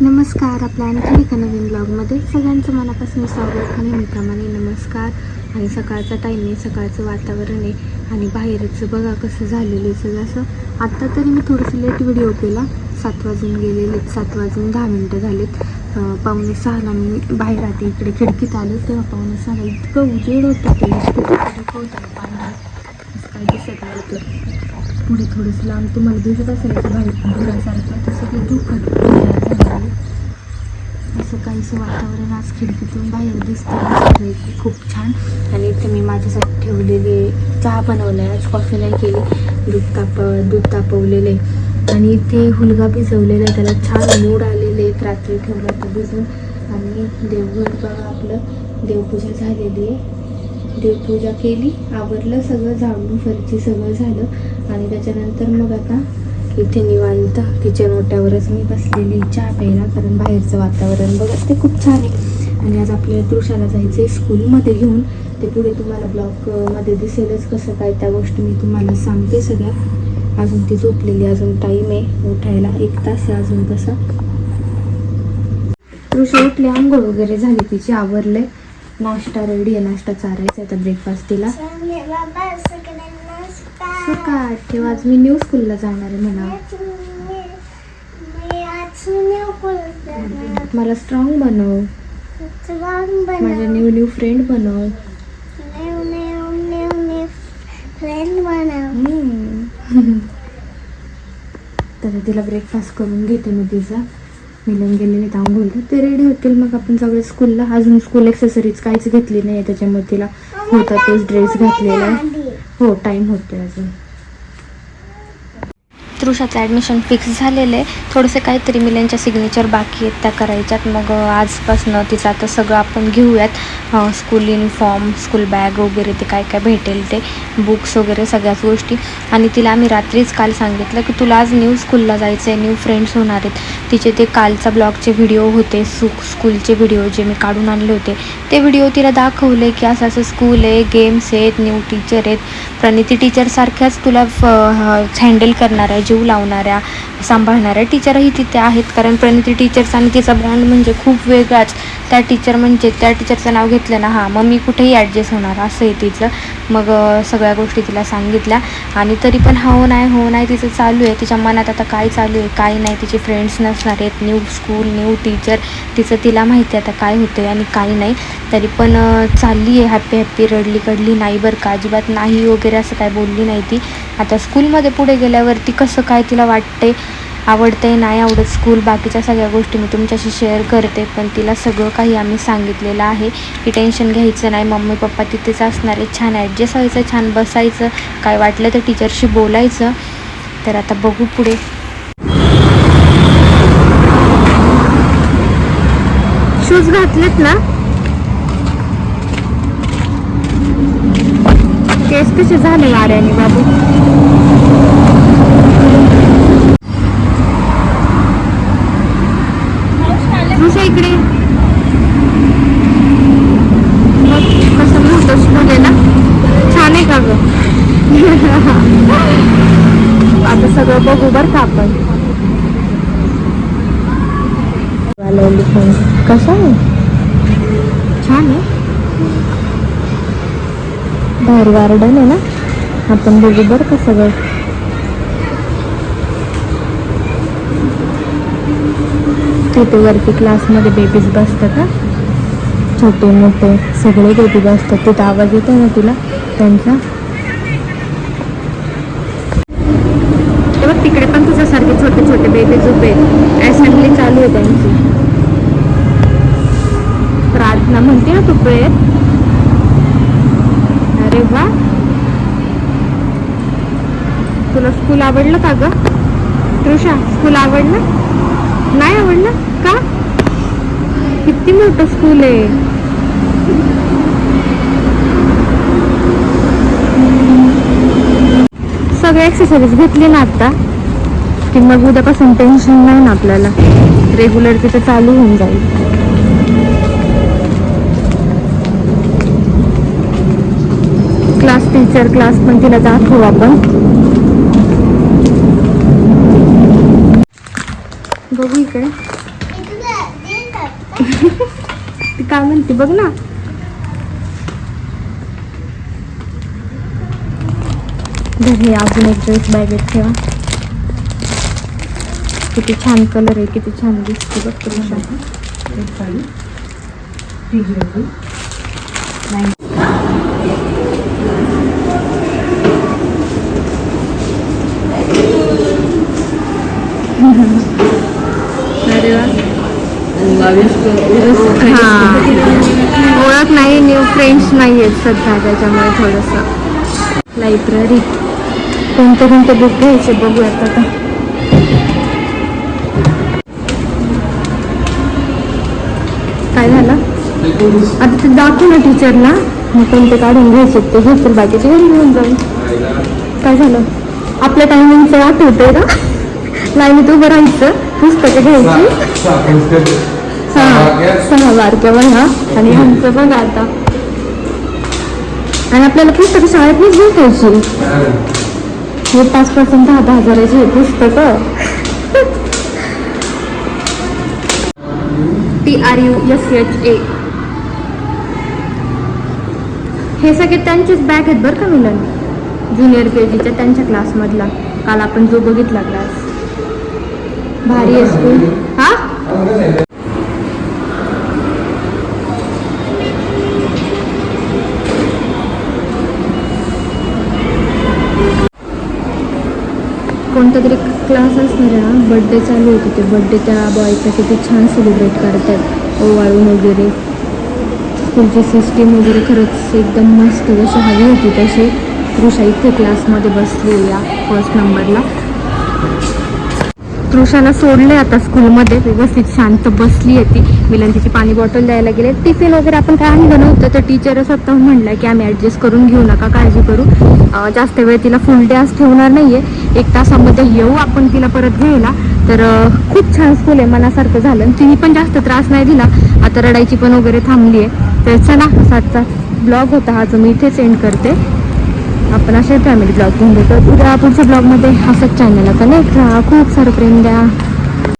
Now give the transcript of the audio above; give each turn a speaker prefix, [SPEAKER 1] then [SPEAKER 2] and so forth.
[SPEAKER 1] नमस्कार आपल्या आणखी एका नवीन ब्लॉगमध्ये सगळ्यांचं मनापासून स्वागत. नेहमीप्रमाणे नमस्कार. आणि सकाळचा टाईम आहे सकाळचं वातावरण आहे. आणि बाहेरचं बघा कसं झालेलं आहे सगळं असं. आत्ता तरी मी थोडंसं लेट व्हिडिओ केला. सात वाजून गेलेले सात वाजून दहा मिनटं झालेत. पाहुणे सहाला मी बाहेर आते इकडे खिडकीत आलो तेव्हा पाहुणे सहाला इतकं उजेड होतं ते होतं पाणी असं काही दिसत नव्हतं पुढे थोडंसं लांब तुम्हाला दिसत असेल असं बाहेर धुरासारखं तसं ते दुखत असं काहीसं वातावरण आज खिडकीतून बाहेर दिसतं खूप छान. आणि इथे मी माझ्यासाठी ठेवलेले चहा बनवला आहे आज कॉफी नाही केली. दूध ताप दूध तापवलेले आणि इथे हुलगा भिजवलेला आहे. त्याला छान मूड आलेले आहेत. रात्री ठेवलं तर भिजून. आणि देवघर बघा आपलं. देवपूजा झालेली आहे. देवपूजा केली. आवरलं सगळं. झाडून फरची सगळं झालं. आणि त्याच्यानंतर मग आता इथे निवांत किचन ओट्यावरच मी बसलेली चहा प्यायला कारण बाहेरचं वातावरण बघा ते खूप छान आहे. आणि आज आपल्याला तृषाला जायचं आहे स्कूलमध्ये घेऊन. ते पुढे तुम्हाला ब्लॉगमध्ये दिसेलच कसं काय त्या गोष्टी मी तुम्हाला सांगते सगळ्या. अजून ती झोपलेली अजून टाईम आहे. उठायला एक तास आहे अजून तसा. तृषा उठली आंघोळ वगैरे झाली तिची आवरले नाश्ता रेडी आहे नाश्ता चारायचा आता ब्रेकफास्ट तिला का तेव्हा आज मी न्यू स्कूलला जाणार आहे म्हणा. मला स्ट्रॉंग बनव. माझ्या न्यू न्यू फ्रेंड बनव.
[SPEAKER 2] फ्रेंड बनव
[SPEAKER 1] तर तिला ब्रेकफास्ट करून घेते मी तिचा. मिळून गेलेले आंघोळला ते रेडी होतील मग आपण सगळे स्कूलला अजून स्कूल एक्सेसरीज काहीच घेतली नाही त्याच्यामुळे तिला होता तोच ड्रेस घातलेला आहे. हो टाईम होते अजून. तृषाचं ॲडमिशन फिक्स झालेलं आहे. थोडंसं काहीतरी मिल्यांच्या सिग्नेचर बाकी आहेत त्या करायच्यात. मग आजपासनं तिचं आता सगळं आपण घेऊयात. स्कूल युनिफॉर्म स्कूल बॅग वगैरे ते काय काय भेटेल ते बुक्स वगैरे सगळ्याच गोष्टी. आणि तिला आम्ही रात्रीच काल सांगितलं की तुला आज न्यू स्कूलला जायचं आहे न्यू फ्रेंड्स होणार आहेत. तिचे ते कालचा ब्लॉगचे व्हिडिओ होते सु स्कूलचे व्हिडिओ जे मी काढून आणले होते ते व्हिडिओ तिला दाखवले की असं असं स्कूल आहे गेम्स आहेत न्यू टीचर आहेत. प्रणिती टीचरसारख्याच तुला हँडल करणार आहे जे जीव लावणाऱ्या सांभाळणाऱ्या टीचरही तिथे आहेत. कारण प्रणिती टीचर्स आणि तिचा ब्रँड म्हणजे खूप वेगळाच. त्या टीचर म्हणजे त्या टीचरचं नाव घेतलं ना हां मग मी कुठेही ॲडजस्ट होणार असं आहे तिचं. मग सगळ्या गोष्टी तिला सांगितल्या. आणि तरी पण हो नाही हो नाही तिचं चालू आहे. तिच्या मनात आता काय चालू आहे काय नाही तिचे फ्रेंड्स नसणार आहेत. न्यू स्कूल न्यू टीचर तिचं तिला माहिती आहे आता काय होतं आहे आणि काय नाही. तरी पण चालली आहे. हॅप्पी हॅप्पी रडली कडली नाही बरं का अजिबात नाही वगैरे असं काय बोलली नाही ती. आता स्कूलमध्ये पुढे गेल्यावरती कसं काय तिला वाटते आवडते नाही आवडत स्कूल बाकीच्या सगळ्या गोष्टी मी तुमच्याशी शेअर करते. पण तिला सगळं काही आम्ही सांगितलेलं आहे. की टेन्शन घ्यायचं नाही. मम्मी पप्पा तिथेच असणार आहे छान ॲडजस्ट व्हायचं छान बसायचं. काय वाटलं तर टीचरशी बोलायचं. तर आता बघू पुढे. शूज घातलेत ना? केस कसे झाले वाऱ्याने बाबू? इकडे. कसं म्हणतोस स्कूल आहे ना? छान आहे का ग? आता सगळं बघू बरं का आपण. कसं आहे? छान आहे. बाहेर गार्डन आहे ना? आपण बघू बर का सगळं. तिथे वरती क्लासमध्ये बेबीज बसतात का छोटे मोठे सगळे बेबी बसतात. तिथं आवाज येतो ना तुला? त्यांचा? ते बघ तिकडे पण तुझ्यासारखे छोटे छोटे बेबीज उभे असेंब्ली चालू आहे त्यांची. प्रार्थना म्हणते ना तू प्रेयर अरे वा. तुला स्कूल आवडलं का ग? तृषा स्कूल आवडलं? नाही आवडलं? का? किती मोठं स्कूल आहे. सगळे एक्सरसाइज घेतली ना आता. की मग उद्यापासून टेन्शन नाही ना आपल्याला. रेग्युलर तिथे चालू होऊन जाईल. क्लास टीचर क्लास पण तिला दाखवू आपण. इकडे ना। हे एक ड्रेस बॅगेत ठेवा. छान कलर आहे किती छान दिसते बघ हां. ओळख नाही न्यू फ्रेंड्स नाही आहेत सध्या त्याच्यामुळे थोडंसं लायब्ररी कोणते कोणते बुक घ्यायचे बघूयात आता. काय झालं? आता ते दाखवू ना टीचरला मग कोणते काढून घ्यायचे ते. घेतील बाकीचे घरी घेऊन जाऊन काय झालं? आपल्या टायमिंगचं आठवतंय का? लाईनीत उभं राहायचं. पुस्तकं घ्यायची. सहा सहा बारक्या बघा. आणि आमचं बघा आता. आणि आपल्याला पुस्तकं शाळेतच भेटायची. हे. पाच पासून दहा दहा हजाराची हे पुस्तकं. T R U S H A हे सगळे त्यांचेच बॅग आहेत बरं का मिलन? ज्युनियर के जीच्या त्यांच्या क्लासमधला काल आपण जो बघितला क्लास भारी आहे स्कूल हा? कोणता तरी क्लास असणार आहे ना बड्डे चालू होते ते. बड्डे त्या बॉयचा किती छान सेलिब्रेट करतात. ओवाळून वगैरे. स्कूलची सिस्टीम वगैरे खरंच एकदम मस्त. जशी हवी होती तशी. कृषा इथे क्लासमध्ये बसली या फर्स्ट नंबरला तृषाला सोडले आता स्कूलमध्ये व्यवस्थित शांत बसली आहे ती. विलंतीची पाणी बॉटल द्यायला गेले. टिफिन वगैरे आपण काय आणलं नव्हतं तर टीचर आता म्हणलं की आम्ही ॲडजस्ट करून घेऊ नका काळजी करू. जास्त वेळ तिला फुल डे आज ठेवणार नाही आहे एक तासामध्ये येऊ आपण तिला परत घ्यायला. तर खूप छान स्कूल आहे मनासारखं झालं. आणि तिने पण जास्त त्रास नाही दिला. आता रडायची पण वगैरे थांबली आहे. तर चला सातचा ब्लॉग होता हा जो मी इथे सेंड करते. आपण असे फॅमिली ब्लॉग घेऊन देतो उद्या पुढच्या ब्लॉगमध्ये असंच चॅनलला कनेक्ट राहा. खूप सारं प्रेम द्या.